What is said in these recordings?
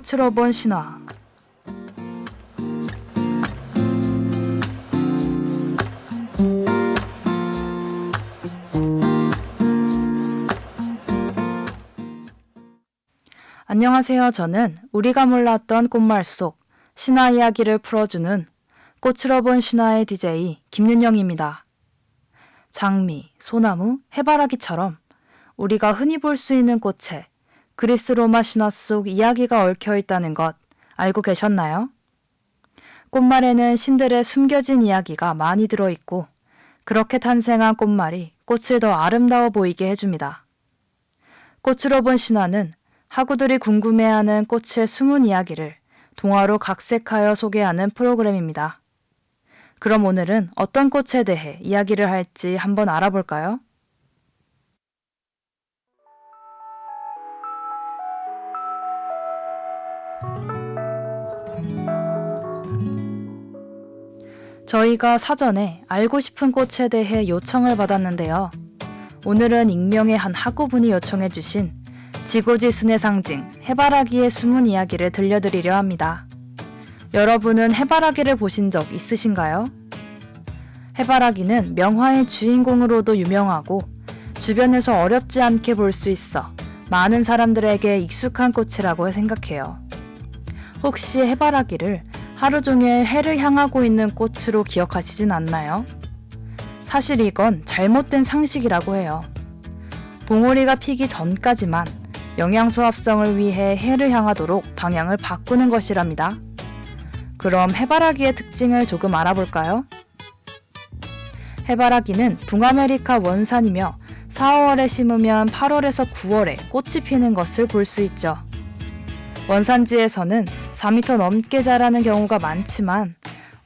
꽃으로 본 신화 안녕하세요. 저는 우리가 몰랐던 꽃말 속 신화 이야기를 풀어주는 꽃으로 본 신화의 DJ 김윤영입니다. 장미, 소나무, 해바라기처럼 우리가 흔히 볼 수 있는 꽃에 그리스 로마 신화 속 이야기가 얽혀 있다는 것 알고 계셨나요? 꽃말에는 신들의 숨겨진 이야기가 많이 들어있고 그렇게 탄생한 꽃말이 꽃을 더 아름다워 보이게 해줍니다. 꽃으로 본 신화는 하구들이 궁금해하는 꽃의 숨은 이야기를 동화로 각색하여 소개하는 프로그램입니다. 그럼 오늘은 어떤 꽃에 대해 이야기를 할지 한번 알아볼까요? 저희가 사전에 알고 싶은 꽃에 대해 요청을 받았는데요. 오늘은 익명의 한 학우분이 요청해주신 지고지 순의 상징 해바라기의 숨은 이야기를 들려드리려 합니다. 여러분은 해바라기를 보신 적 있으신가요? 해바라기는 명화의 주인공으로도 유명하고 주변에서 어렵지 않게 볼 수 있어 많은 사람들에게 익숙한 꽃이라고 생각해요. 혹시 해바라기를 하루 종일 해를 향하고 있는 꽃으로 기억하시진 않나요? 사실 이건 잘못된 상식이라고 해요. 봉오리가 피기 전까지만 영양소 합성을 위해 해를 향하도록 방향을 바꾸는 것이랍니다. 그럼 해바라기의 특징을 조금 알아볼까요? 해바라기는 북아메리카 원산이며 4, 5월에 심으면 8월에서 9월에 꽃이 피는 것을 볼 수 있죠. 원산지에서는 4m 넘게 자라는 경우가 많지만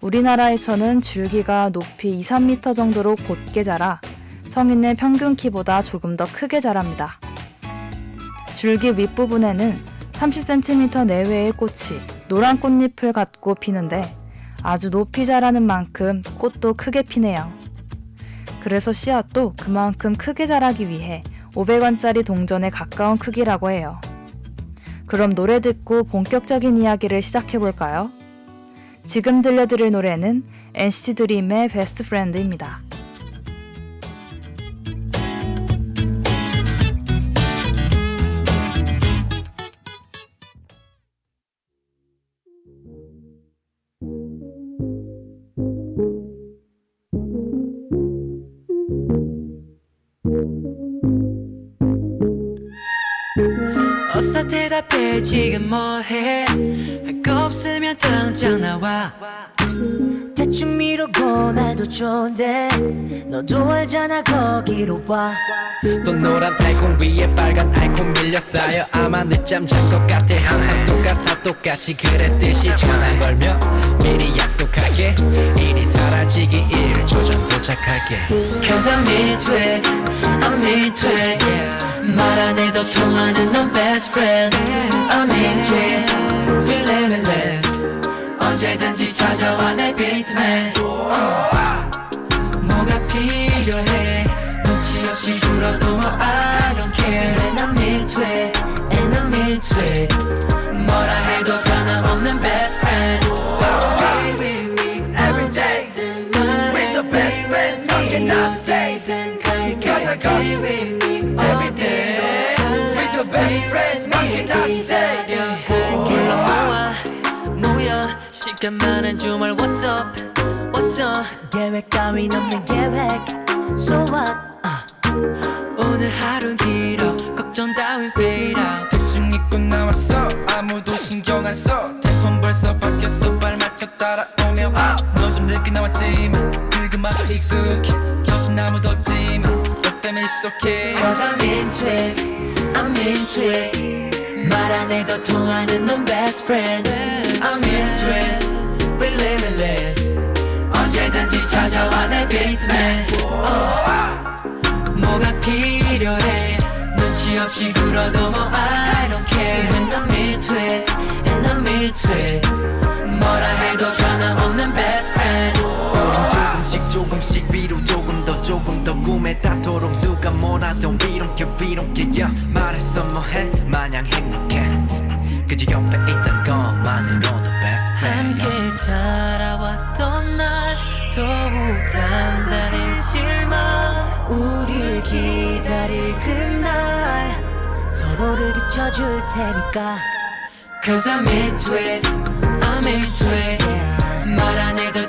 우리나라에서는 줄기가 높이 2, 3m 정도로 곧게 자라 성인의 평균 키보다 조금 더 크게 자랍니다. 줄기 윗부분에는 30cm 내외의 꽃이 노란 꽃잎을 갖고 피는데 아주 높이 자라는 만큼 꽃도 크게 피네요. 그래서 씨앗도 그만큼 크게 자라기 위해 500원짜리 동전에 가까운 크기라고 해요. 그럼 노래 듣고 본격적인 이야기를 시작해 볼까요? 지금 들려드릴 노래는 NCT 드림의 베스트 프렌드입니다. 대답해 지금 뭐해? 할 거 없으면 당장 나와. 대충 미루고 날도 좋은데 너도 알잖아 거기로 와. 또 노란 아이콘 위에 빨간 아이콘 밀려 쌓여. 아마 늦잠 잔 것 같아. 항상 똑같아 똑같이 그랬듯이 전화 걸며 미리 약속할게. 일이 사라지기 1초 전 도착할게. Cause I'm into it I'm into it 말 안 해도 통하는 넌 best friend I'm into it Feel limitless 언제든지 찾아와 내 beatman 뭐 Friends say 모아 모여. 시간 많은 주말 What's up? What's up? 계획 따윈 없는 계획. So what? 아, 오늘 하루는 길어. 걱정 따윈 fade out. 대충 입고 나왔어. 아무도 신경 안써. 템폰 벌써 바뀌었어. 발맞춰 따라오며. 너좀 늦게 나왔지만. 그것마저 익숙해. 곁은 아무도 없지만 너 때문에 it's okay Cause I'm into it I'm into it 말 안 해도 통하는 넌 best friend I'm into it We limitless 언제든지 찾아와 내 beatman 뭐가 필요해 눈치 없이 굴어도 뭐 I don't care And I'm into it And I'm into it 뭐라 해도 변함없는 best friend 조금씩 조금씩 위로 조금 더 조금 더 꿈에 닿도록 we don't care yeah. 말했어 뭐해? 마냥 행복해. 그저 옆에 있던 것만으로도 best friend. 함께 자라왔던 날 더욱 단단해질만 우릴 기다릴 그날 서로를 비춰줄 테니까. Cause I'm into it I'm into it 말안 해도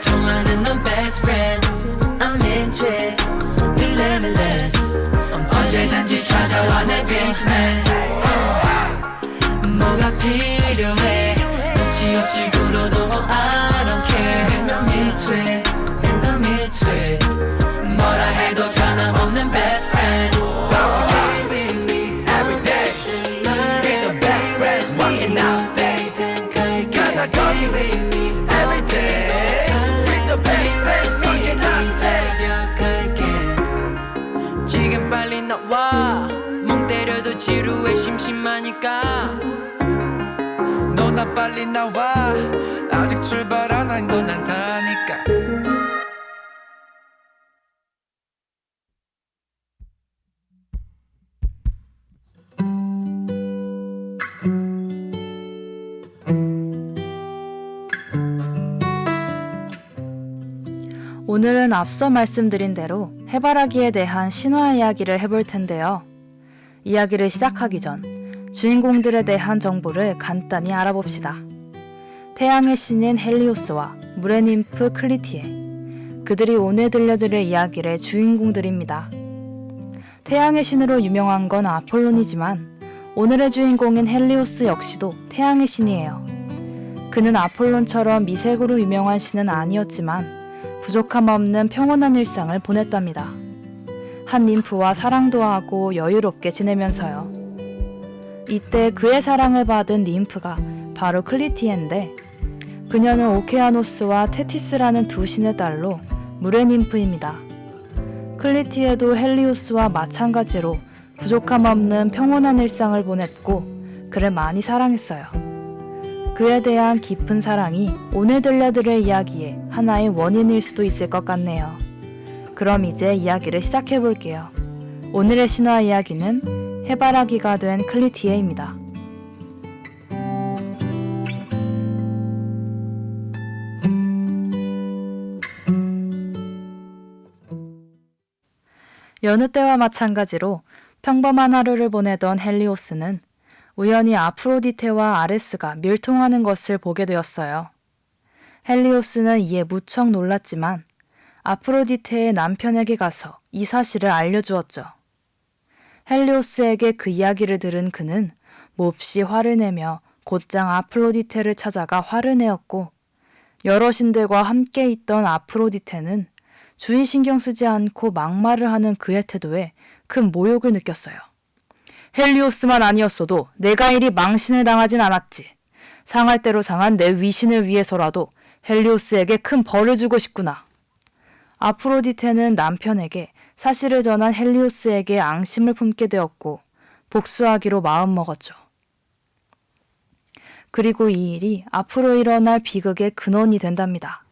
필요해 눈치 없이 굴어도 I don't care I'm into 지루해 심심하니까. 너나 빨리 나와. 아직 출발 안 한 건 안타니까. 오늘은 앞서 말씀드린 대로 해바라기에 대한 신화 이야기를 해볼 텐데요. 이야기를 시작하기 전 주인공들에 대한 정보를 간단히 알아봅시다. 태양의 신인 헬리오스와 물의 님프 클리티에 그들이 오늘 들려드릴 이야기의 주인공들입니다. 태양의 신으로 유명한 건 아폴론이지만 오늘의 주인공인 헬리오스 역시도 태양의 신이에요. 그는 아폴론처럼 미색으로 유명한 신은 아니었지만 부족함 없는 평온한 일상을 보냈답니다. 한 님프와 사랑도 하고 여유롭게 지내면서요. 이때 그의 사랑을 받은 님프가 바로 클리티엔데 그녀는 오케아노스와 테티스라는 두 신의 딸로 물의 님프입니다. 클리티에도 헬리오스와 마찬가지로 부족함 없는 평온한 일상을 보냈고 그를 많이 사랑했어요. 그에 대한 깊은 사랑이 오늘 들려드릴 이야기의 하나의 원인일 수도 있을 것 같네요. 그럼 이제 이야기를 시작해 볼게요. 오늘의 신화 이야기는 해바라기가 된 클리티에입니다. 여느 때와 마찬가지로 평범한 하루를 보내던 헬리오스는 우연히 아프로디테와 아레스가 밀통하는 것을 보게 되었어요. 헬리오스는 이에 무척 놀랐지만 아프로디테의 남편에게 가서 이 사실을 알려주었죠. 헬리오스에게 그 이야기를 들은 그는 몹시 화를 내며 곧장 아프로디테를 찾아가 화를 내었고 여러 신들과 함께 있던 아프로디테는 주의 신경 쓰지 않고 막말을 하는 그의 태도에 큰 모욕을 느꼈어요. 헬리오스만 아니었어도 내가 이리 망신을 당하진 않았지. 상할 대로 상한 내 위신을 위해서라도 헬리오스에게 큰 벌을 주고 싶구나. 아프로디테는 남편에게 사실을 전한 헬리오스에게 앙심을 품게 되었고 복수하기로 마음먹었죠. 그리고 이 일이 앞으로 일어날 비극의 근원이 된답니다.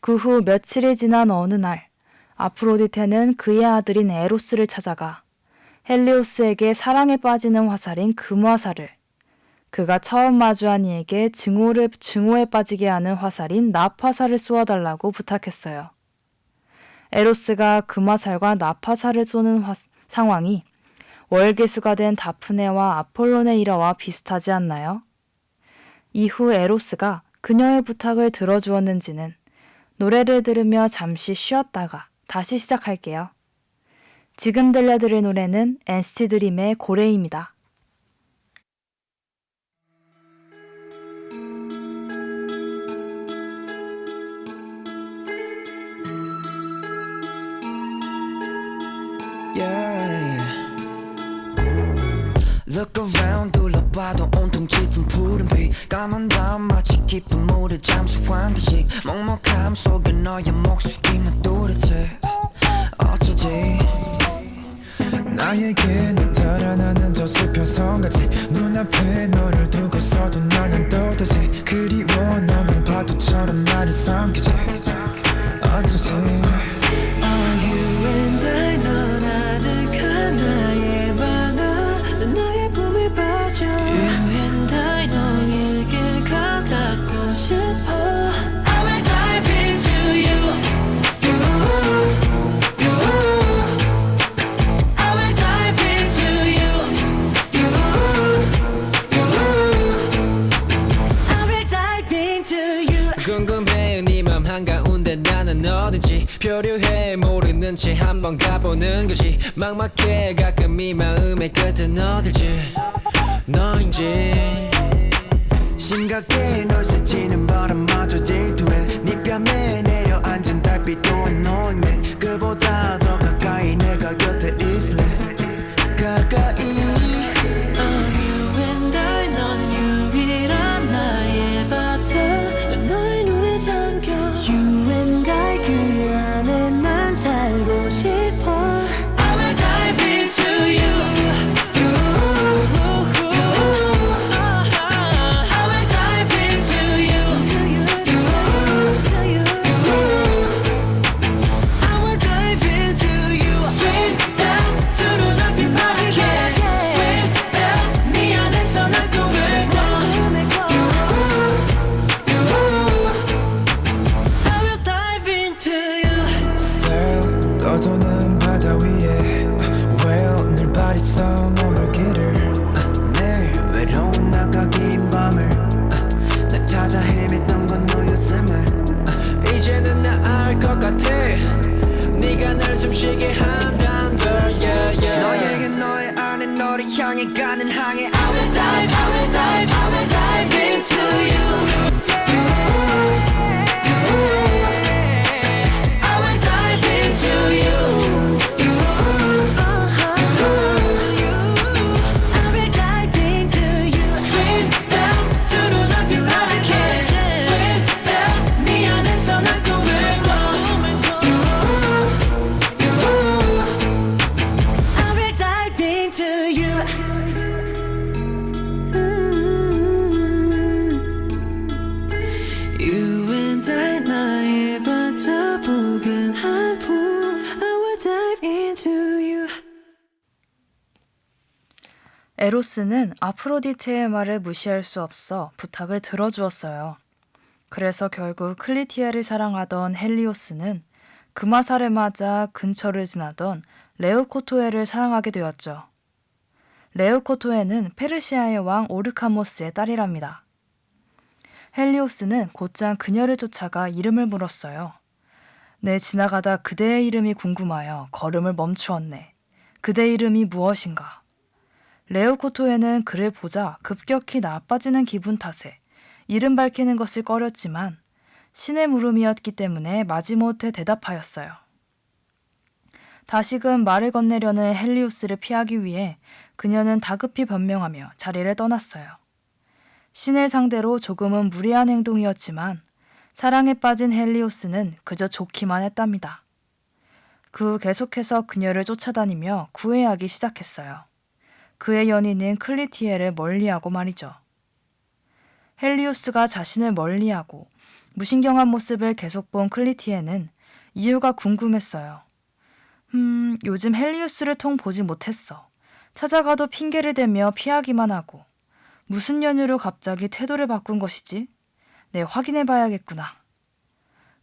그 후 며칠이 지난 어느 날 아프로디테는 그의 아들인 에로스를 찾아가 헬리오스에게 사랑에 빠지는 화살인 금화살을 그가 처음 마주한 이에게 증오를 증오에 빠지게 하는 화살인 납화살을 쏘아달라고 부탁했어요. 에로스가 금화살과 납화살을 쏘는 화- 상황이 월계수가 된 다프네와 아폴론의 일화와 비슷하지 않나요? 이후 에로스가 그녀의 부탁을 들어주었는지는 노래를 들으며 잠시 쉬었다가 다시 시작할게요. 지금 들려드릴 노래는 NCT 드림의 고래입니다. Look around 둘러봐도 온통 짙은 푸른 빛. 까만 밤 마치 깊은 물에 잠수한 듯이. 먹먹함 속에 너의 목소리만 또렷해. 어쩌지? 나에게는 달아나는 저 수평선같이. 눈앞에 너를 두고서도 나는 또다시. 그리워 너는 파도처럼 나를 삼키지. 어쩌지 채 한번 가보는 거지. 막막해 가끔 이 마음의 끝은 어딜지. 너인지. 심각해 널 스치는 바람마저 질투해 네 뺨에 내려앉은 달빛도 숨쉬게 한단 걸 yeah, yeah. 너에게 너의 안에 너를 향해 가는 항해 에로스는 아프로디테의 말을 무시할 수 없어 부탁을 들어주었어요. 그래서 결국 클리티아를 사랑하던 헬리오스는 금화살을 맞아 근처를 지나던 레오코토에를 사랑하게 되었죠. 레오코토에는 페르시아의 왕 오르카모스의 딸이랍니다. 헬리오스는 곧장 그녀를 쫓아가 이름을 물었어요. 내 지나가다 그대의 이름이 궁금하여 걸음을 멈추었네. 그대 이름이 무엇인가? 레오코토에는 그를 보자 급격히 나빠지는 기분 탓에 이름 밝히는 것을 꺼렸지만 신의 물음이었기 때문에 마지못해 대답하였어요. 다시금 말을 건네려는 헬리우스를 피하기 위해 그녀는 다급히 변명하며 자리를 떠났어요. 신을 상대로 조금은 무리한 행동이었지만 사랑에 빠진 헬리오스는 그저 좋기만 했답니다. 그 후 계속해서 그녀를 쫓아다니며 구애하기 시작했어요. 그의 연인은 클리티에를 멀리하고 말이죠. 헬리우스가 자신을 멀리하고 무신경한 모습을 계속 본 클리티에는 이유가 궁금했어요. 음, 요즘 헬리우스를 통 보지 못했어. 찾아가도 핑계를 대며 피하기만 하고. 무슨 연유로 갑자기 태도를 바꾼 것이지? 네, 확인해 봐야겠구나.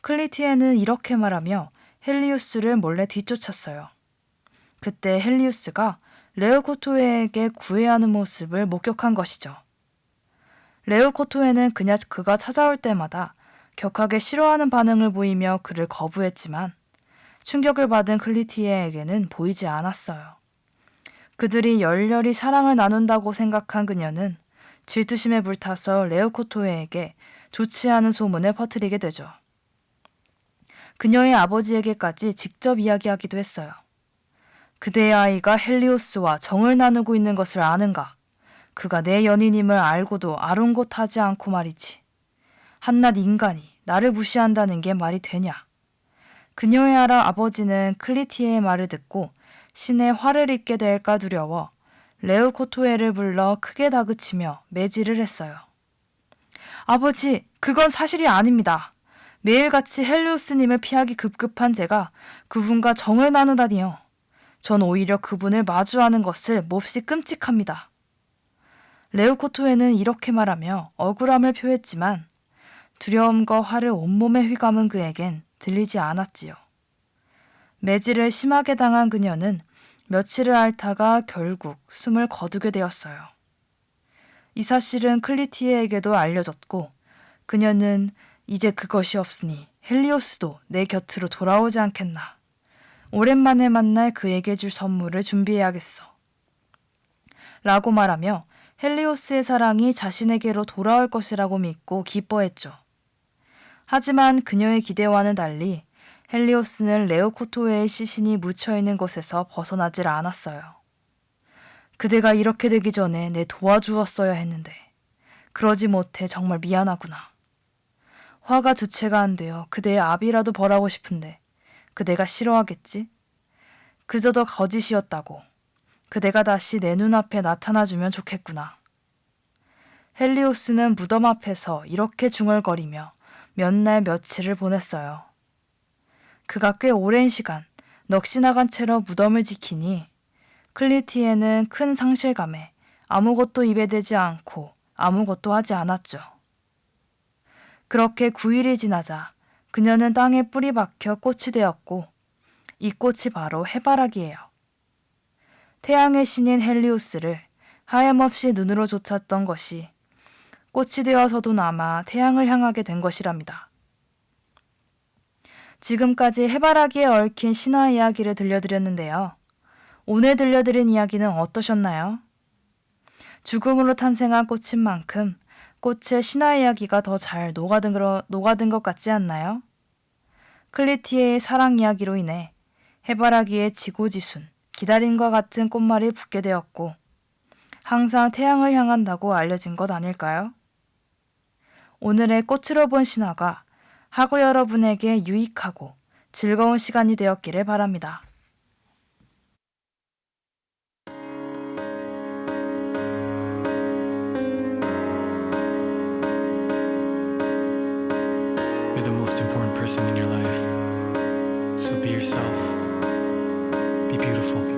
클리티에는 이렇게 말하며 헬리우스를 몰래 뒤쫓았어요. 그때 헬리우스가 레오코토에에게 구애하는 모습을 목격한 것이죠. 레오코토에는 그냥 그가 찾아올 때마다 격하게 싫어하는 반응을 보이며 그를 거부했지만 충격을 받은 클리티에에게는 보이지 않았어요. 그들이 열렬히 사랑을 나눈다고 생각한 그녀는 질투심에 불타서 레오코토에에게 좋지 않은 소문을 퍼뜨리게 되죠. 그녀의 아버지에게까지 직접 이야기하기도 했어요. 그대의 아이가 헬리오스와 정을 나누고 있는 것을 아는가? 그가 내 연인임을 알고도 아롱곳하지 않고 말이지. 한낱 인간이 나를 무시한다는 게 말이 되냐? 그녀의 알아 아버지는 클리티의 말을 듣고 신의 화를 입게 될까 두려워 레오코토에를 불러 크게 다그치며 매질을 했어요. 아버지, 그건 사실이 아닙니다. 매일같이 헬리오스님을 피하기 급급한 제가 그분과 정을 나누다니요. 전 오히려 그분을 마주하는 것을 몹시 끔찍합니다. 레오코토에는 이렇게 말하며 억울함을 표했지만 두려움과 화를 온몸에 휘감은 그에겐 들리지 않았지요. 매질을 심하게 당한 그녀는 며칠을 앓다가 결국 숨을 거두게 되었어요. 이 사실은 클리티에에게도 알려졌고 그녀는 이제 그것이 없으니 헬리오스도 내 곁으로 돌아오지 않겠나. 오랜만에 만날 그에게 줄 선물을 준비해야겠어. 라고 말하며 헬리오스의 사랑이 자신에게로 돌아올 것이라고 믿고 기뻐했죠. 하지만 그녀의 기대와는 달리 헬리오스는 레오코토의 시신이 묻혀 있는 곳에서 벗어나질 않았어요. 그대가 이렇게 되기 전에 내 도와주었어야 했는데 그러지 못해 정말 미안하구나. 화가 주체가 안 되어 그대의 압이라도 벌하고 싶은데 그대가 싫어하겠지? 그저 더 거짓이었다고. 그대가 다시 내 눈앞에 나타나주면 좋겠구나. 헬리오스는 무덤 앞에서 이렇게 중얼거리며 몇 날 며칠을 보냈어요. 그가 꽤 오랜 시간 넋이 나간 채로 무덤을 지키니 클리티에는 큰 상실감에 아무것도 입에 대지 않고 아무것도 하지 않았죠. 그렇게 9일이 지나자 그녀는 땅에 뿌리 박혀 꽃이 되었고 이 꽃이 바로 해바라기예요. 태양의 신인 헬리오스를 하염없이 눈으로 쫓았던 것이 꽃이 되어서도 남아 태양을 향하게 된 것이랍니다. 지금까지 해바라기에 얽힌 신화 이야기를 들려드렸는데요. 오늘 들려드린 이야기는 어떠셨나요? 죽음으로 탄생한 꽃인 만큼 꽃의 신화 이야기가 더 잘 녹아든, 거- 녹아든 것 같지 않나요? 클리티의 사랑 이야기로 인해 해바라기의 지고지순, 기다림과 같은 꽃말이 붙게 되었고 항상 태양을 향한다고 알려진 것 아닐까요? 오늘의 꽃으로 본 신화가 하고 여러분에게 유익하고 즐거운 시간이 되었기를 바랍니다. Important person in your life. So be yourself. Be beautiful.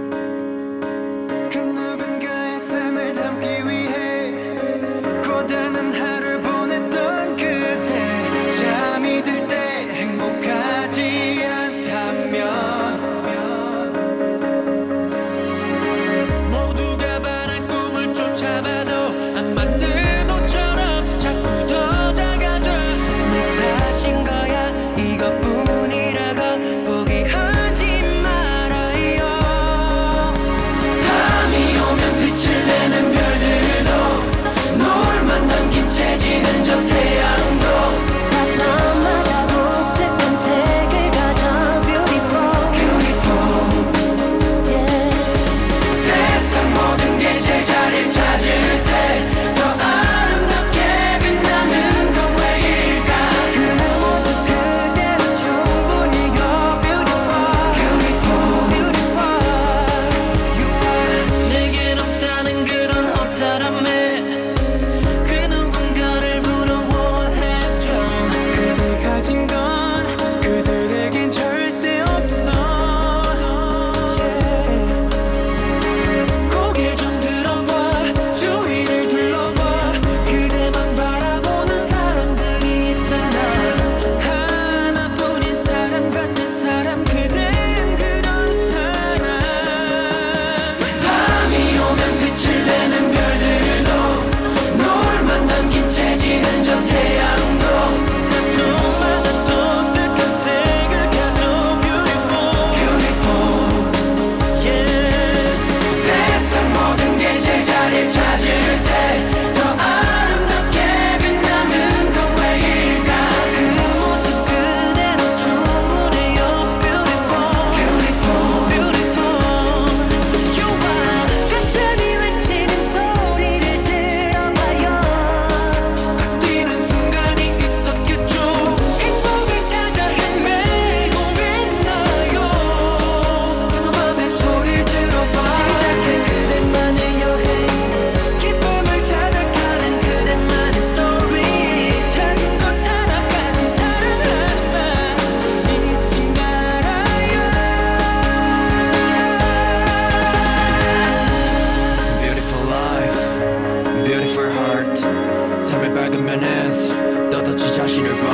떠도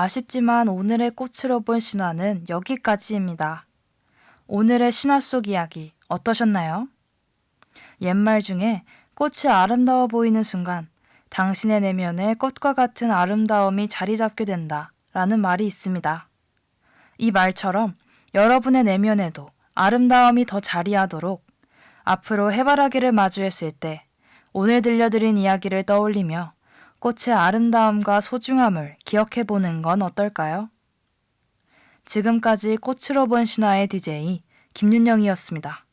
아쉽지만 오늘의 꽃으로 본 신화는 여기까지입니다. 오늘의 신화 속 이야기 어떠셨나요? 옛말 중에 꽃이 아름다워 보이는 순간 당신의 내면에 꽃과 같은 아름다움이 자리 잡게 된다 라는 말이 있습니다. 이 말처럼 여러분의 내면에도 아름다움이 더 자리하도록 앞으로 해바라기를 마주했을 때 오늘 들려드린 이야기를 떠올리며 꽃의 아름다움과 소중함을 기억해 보는 건 어떨까요? 지금까지 꽃으로 본 신화의 DJ 김윤영이었습니다.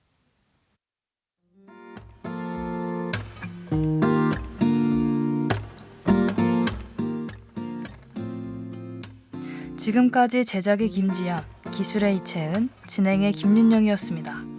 지금까지 제작의 김지연, 기술의 이채은, 진행의 김윤영이었습니다.